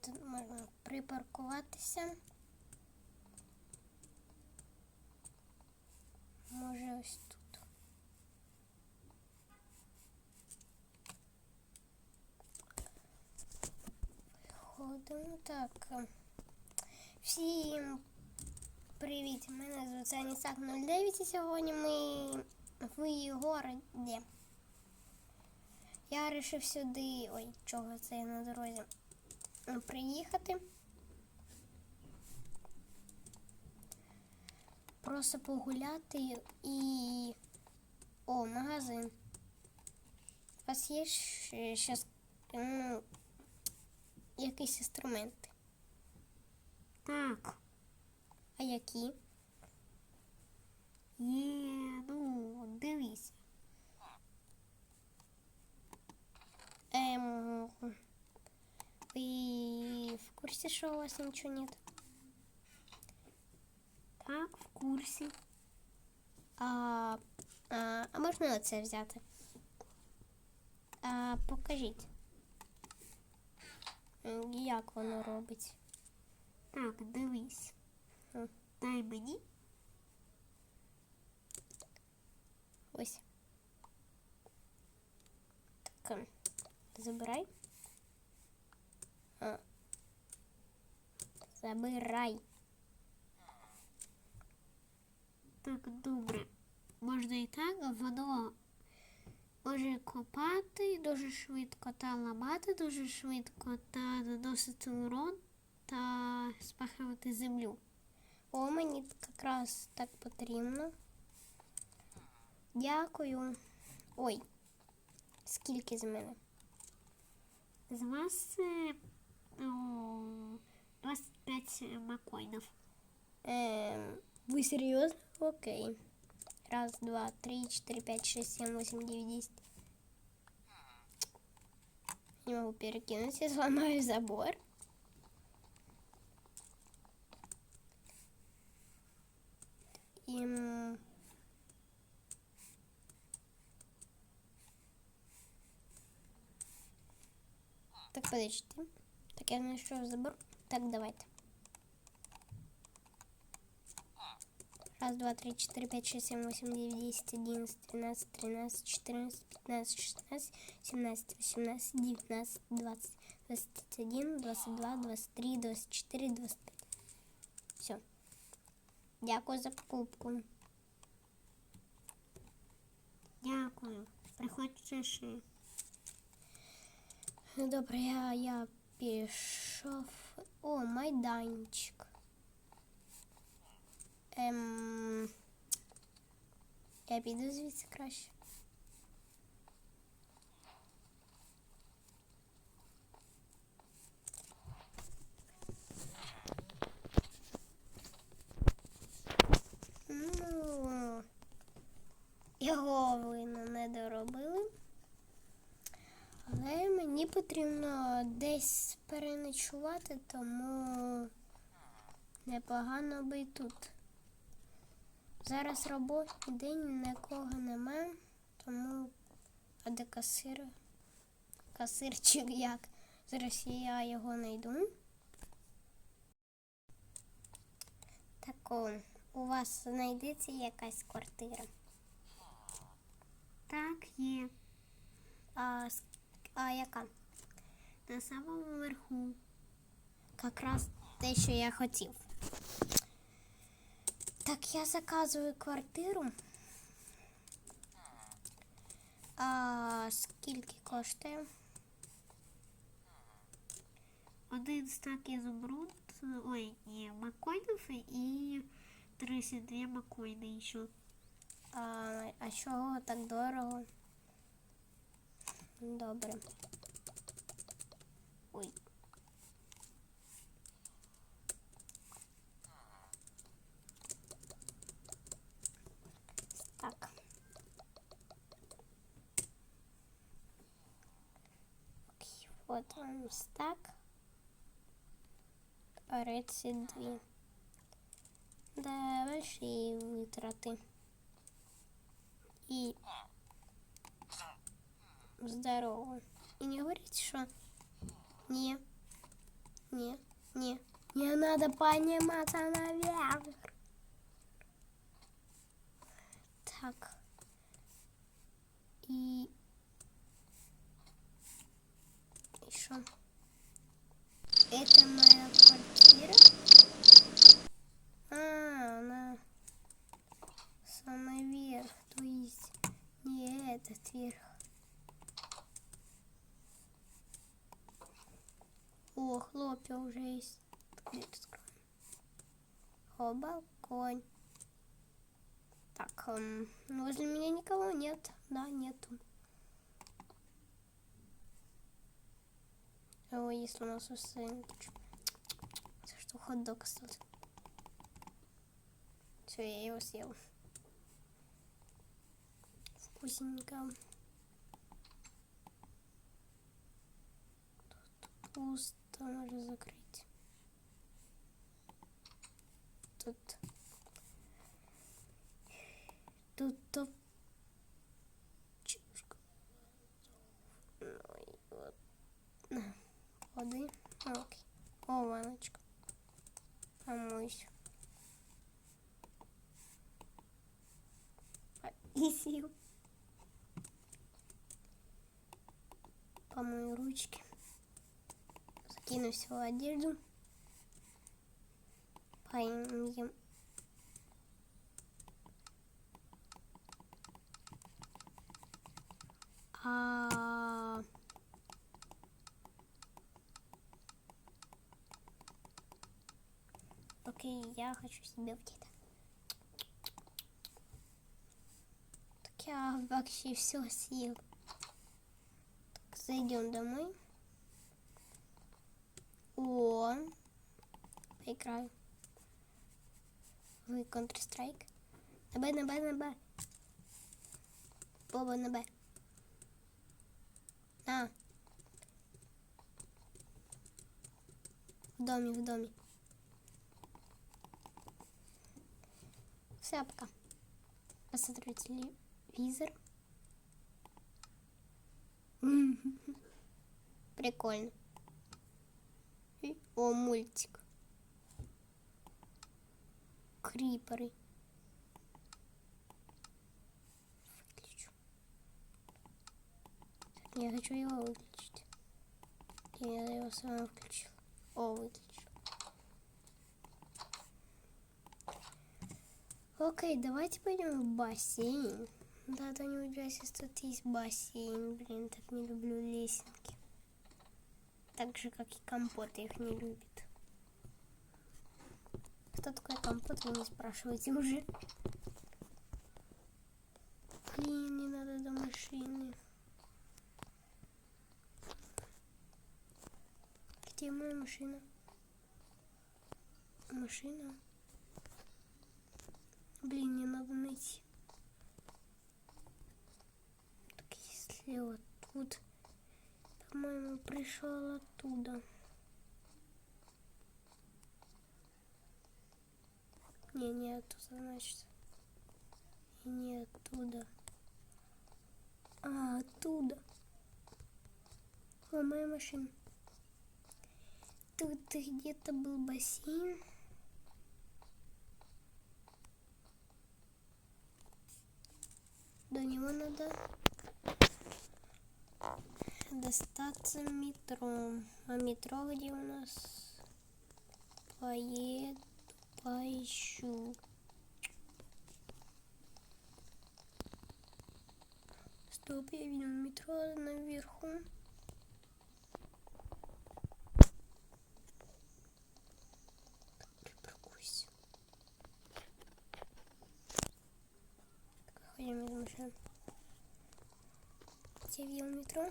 тут можна припаркуватися. Може ось тут. Виходимо так. Всім привіт! Мене звуть Анісак 09 і сьогодні ми в городі. Я вирішив сюди. Ой, чого це я на дорозі? Приїхати. Просто погуляти і. О, магазин. У вас є щось, ну, якісь інструменти? Так, А які? є, ну, дивись. Ем, ви в курсі, що у вас нічого нет? Так, в курсі. А, а, а можна оце взяти? А, покажіть. М, Як воно робить? Так, дивись. М. Дай мені. Ось. Так, ем, забирай. Забирай. Так, добре. Можна і так, воно може копати дуже швидко та ламати дуже швидко та наносити урон та спахувати землю. О, мені якраз так потрібно. Дякую. Ой, скільки з мене? З вас ну, 25 макоїнів. Ем, ви серйозно? Окей. Раз, два, три, четыре, пять, шесть, семь, восемь, девять, десять. Не могу перекинуть, я сломаю забор. Им... Так, подожди. Так, я знайшов забор. Так, давайте. Раз, два, три, четыре, пять, шесть, семь, восемь, девять, десять, одиннадцать, двенадцать, тринадцать, четырнадцать, пятнадцать, шестнадцать, семнадцать, восемнадцать, девятнадцать, двадцать, двадцать один, двадцать два, двадцать три, двадцать четыре, двадцать пять. Все. Дякую за покупку. Дякую. Приходьте ще. Ну, Добре, я, я пішов. О, майданчик. Ем... Я піду звідси краще. Ну, його ви не доробили. Але мені потрібно десь переночувати, тому непогано би і тут. Зараз робочий день нікого нема, тому а де касир? Касирчик як? Зараз я його знайду. Так, о, у вас знайдеться якась квартира. Так, є. А, а яка? На самому верху. Якраз те, що я хотів. Так, я заказую квартиру. А скільки коштує? Один стак ізумруд, ой, ні, макоїнів і 32 макоїни ще. А, а чого так дорого? Добре. Ой. Так. Окей, вот он стак. 32. Да, большие витрати. І здорово. І не говоріть, що ні. Не, не. Мне надо подниматься наверх. Так. И... Еще. Это моя уже есть. О, балкон. Так, эм, возле меня никого нет. Да, нету. О, если у нас. За что хот-дог остался? Все, я его съел. Вкусненько. Тут пусто, можно закрыть. Тут. Тут топ. Чушка. Ну и вот. На, Воды. Окей. О, ваночка. Помойся. И. Помою ручки. Закину всю одежду. Пойдем. А... Окей, я хочу себе вот это. Так я вообще все съел. Так, зайдем домой. О, поиграю. В Counter-Strike. На Б, на Б, на Б. Боба на Б. На. В доме, в доме. Все, пока. Посмотрю телевизор. Прикольно. О, мультик. Криперы. Выключу. Я хочу его выключить. Я его сама включил. О, выключил. Окей, давайте пойдем в бассейн. Да, кто-нибудь здесь тут есть бассейн. Блин, так не люблю лесенки. Так же, как и компот их не любит. Кто такой компот, вы не спрашивайте уже. Блин, не надо до машины. Где моя машина? Машина? Блин, мне надо найти. Так если вот тут, по-моему, пришел оттуда. Не, не оттуда, значит. И не оттуда. А, оттуда. О, моя машина. Тут где-то был бассейн. До него надо достаться метро. А метро где у нас? Поеду, поищу. Стоп, я видел метро наверху. Я видел метро.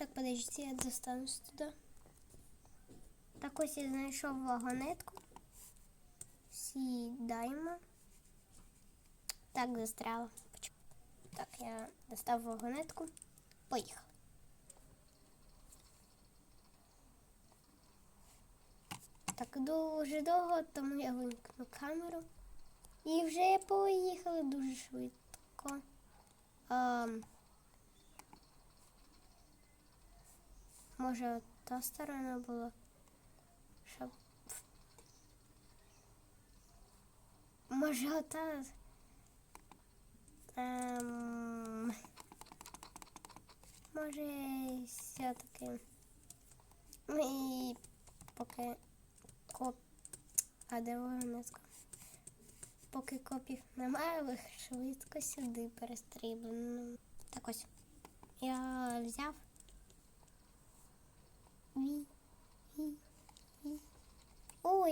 Так, подождите, я достанусь туда. Так, ось я знайшов вагонетку. Сідаємо. Так, застряла. Так, я достав вагонетку. Поїхав. Так, дуже довго, тому я вимкну камеру. І вже поїхали дуже швидко. Ем, може, та сторона була. Щоб... Може ота. Ем... Може все-таки. Ну і поки коп. А де вогнецька? Поки копів немає, ви швидко сюди перестрибну. Так ось. Я взяв.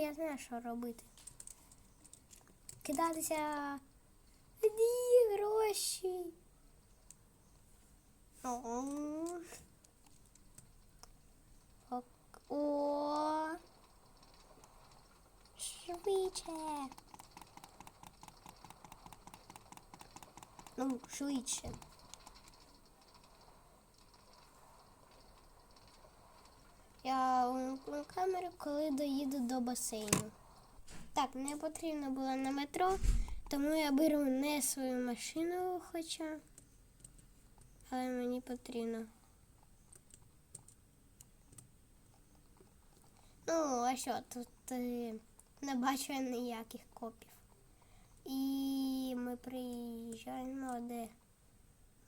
Я знаю, що робити. Кидатися. Ні, гроші. О. О. Швидше. Ну, швидше. Я увімкну камеру, коли доїду до басейну. Так, не потрібно було на метро, тому я беру не свою машину, хоча. Але мені потрібно. Ну, а що, тут е, не бачу ніяких копів. І ми приїжджаємо, де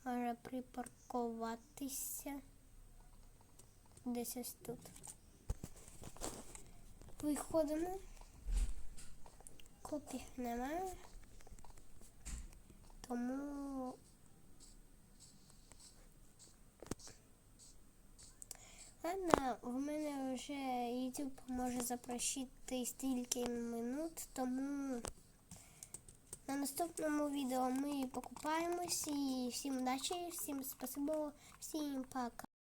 можна припаркуватися. Десь ось тут. Виходимо. Копів немає. Тому Ладно, в мене вже YouTube може запросити стільки минут, тому на наступному відео ми покупаємось і всім удачі, всім спасибо, всім пока.